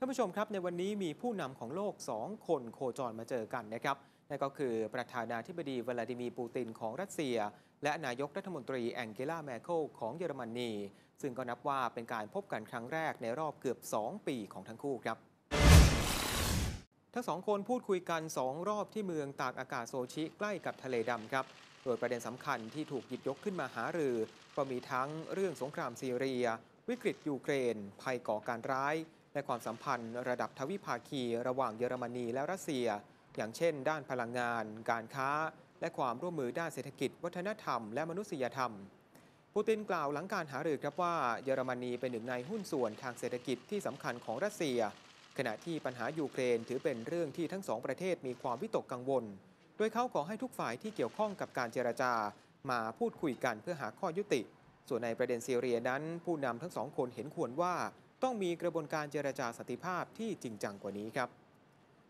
ท่านผู้ชมครับในวันนี้มีผู้นำของโลก 2 คนโคจรมาเจอกันนะครับนั่นก็คือประธานาธิบดีวลาดิมีร์ปูตินของรัสเซีย และนายกรัฐมนตรีแองเกลาแมเคิลของเยอรมนี ซึ่งก็นับว่าเป็นการพบกันครั้งแรกในรอบเกือบ 2 ปีของทั้งคู่ครับ ทั้งสองคนพูดคุยกัน 2 รอบที่เมืองตากอากาศโซชิใกล้กับทะเลดำครับ โดยประเด็นสำคัญที่ถูกหยิบยกขึ้นมาหารือ ก็มีทั้งเรื่องสงครามซีเรีย วิกฤตยูเครน ภัยก่อการร้าย และความสัมพันธ์ระดับทวิภาคีระหว่างเยอรมนีและรัสเซีย อย่างเช่น ด้านพลังงาน การค้า และความร่วมมือด้านเศรษฐกิจ วัฒนธรรม และมนุษยธรรม ปูตินกล่าวหลังการหารือครับว่าเยอรมนีเป็นหนึ่งในหุ้นส่วนทางเศรษฐกิจที่สำคัญของรัสเซีย ขณะที่ปัญหายูเครนถือเป็นเรื่องที่ทั้งสองประเทศมีความวิตกกังวล โดยเขาขอให้ทุกฝ่ายที่เกี่ยวข้องกับการเจรจา มาพูดคุยกันเพื่อหาข้อยุติ ส่วนในประเด็นซีเรียนั้น ผู้นำทั้งสองคนเห็นควรว่า ต้องมีกระบวนการเจรจาสันติภาพที่จริงจังกว่านี้ครับ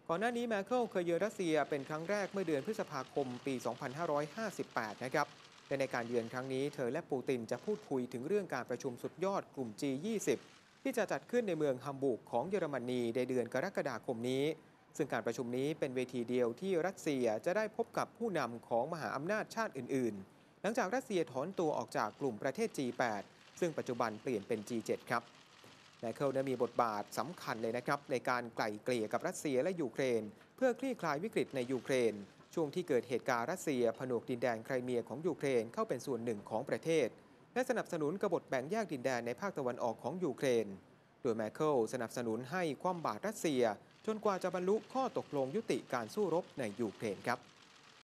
ก่อนหน้านี้แมเคิลเคยเยือนรัสเซียเป็นครั้งแรกเมื่อเดือนพฤษภาคมปี 2558 นะครับและในการเยือนครั้งนี้เธอและปูตินจะพูดคุยถึงเรื่องการประชุมสุดยอดกลุ่ม G20 ที่จะจัดขึ้นในเมืองฮัมบูร์กของเยอรมนีในเดือนกรกฎาคมนี้ ซึ่งการประชุมนี้เป็นเวทีเดียวที่รัสเซียจะได้พบกับผู้นำของมหาอำนาจชาติอื่น ๆ หลังจากรัสเซียถอนตัวออกจากกลุ่มประเทศ G8 ซึ่งปัจจุบันเปลี่ยนเป็น G7 ครับ แมเคิลได้มีบทบาทสำคัญเลยนะครับ ในการไกล่เกลี่ยกับรัสเซียและยูเครน เพื่อคลี่คลายวิกฤตในยูเครน ช่วงที่เกิดเหตุการณ์รัสเซียผนวกดินแดนไครเมียของยูเครนเข้าเป็นส่วนหนึ่งของประเทศ และสนับสนุนกบฏแบ่งแยกดินแดนในภาคตะวันออกของยูเครน โดยแมเคิลสนับสนุนให้คว่ำบาตรรัสเซีย จนกว่าจะบรรลุข้อตกลงยุติการสู้รบในยูเครนครับ